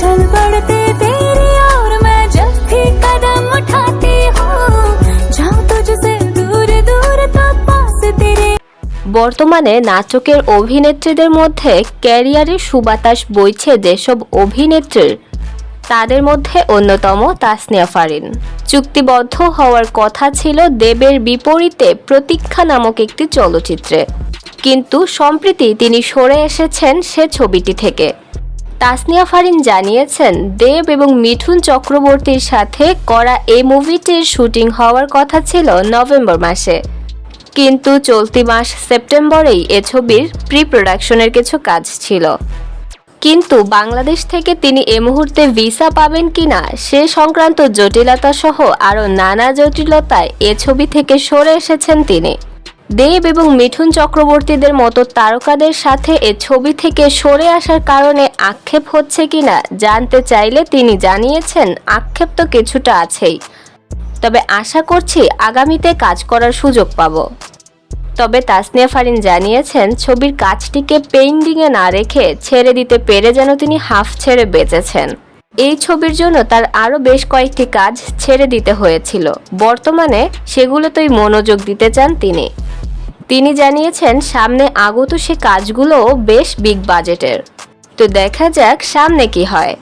चल पड़ते तेरी और मैं जब भी कदम उठाती हूँ जाऊँ तुझसे दूर दूर तो पास तेरे বর্তমানে নাটকের অভিনেত্রীদের মধ্যে ক্যারিয়ারের সুবাতাস বইছে যেসব অভিনেত্রীর তাদের মধ্যে অন্যতম তাসনিয়া ফারিন চুক্তিবদ্ধ হওয়ার কথা ছিল দেবের বিপরীতে প্রতীক্ষা নামক একটি চলচ্চিত্রে কিন্তু সম্প্রতি তিনি সরে এসেছেন সে ছবিটি থেকে তাসনিয়া ফারিন জানিয়েছেন, দেব এবং মিঠুন চক্রবর্তীর সাথে করা এই মুভিটির শুটিং হওয়ার কথা ছিল নভেম্বর মাসে। কিন্তু চলতি মাস সেপ্টেম্বরেই এ ছবির প্রি প্রোডাকশনের কিছু কাজ ছিল। কিন্তু বাংলাদেশ থেকে তিনি এ মুহূর্তে ভিসা পাবেন কিনা, সে সংক্রান্ত জটিলতা সহ আরও নানা জটিলতায় এ ছবি থেকে সরে এসেছেন তিনি। দেব এবং মিঠুন চক্রবর্তীদের মতো তারকাদের সাথে এ ছবি থেকে সরে আসার কারণে আক্ষেপ হচ্ছে কিনা জানতে চাইলে তিনি জানিয়েছেন, আক্ষেপ তো কিছুটা আছেই। তবে আশা করছি আগামীতে কাজ করার সুযোগ পাব। তবে তাসনিয়া ফারিন জানিয়েছেন, ছবির কাজটিকে পেইন্টিংয়ে না রেখে ছেড়ে দিতে পেরে যেন তিনি হাফ ছেড়ে বেঁচেছেন। এই ছবির জন্য তার আরও বেশ কয়েকটি কাজ ছেড়ে দিতে হয়েছিল। বর্তমানে সেগুলোতেই মনোযোগ দিতে চান তিনি। তিনি জানিয়েছেন, সামনে আগত সে কাজগুলো বেশ বিগ বাজেটের তো দেখা যাক সামনে কি হয়।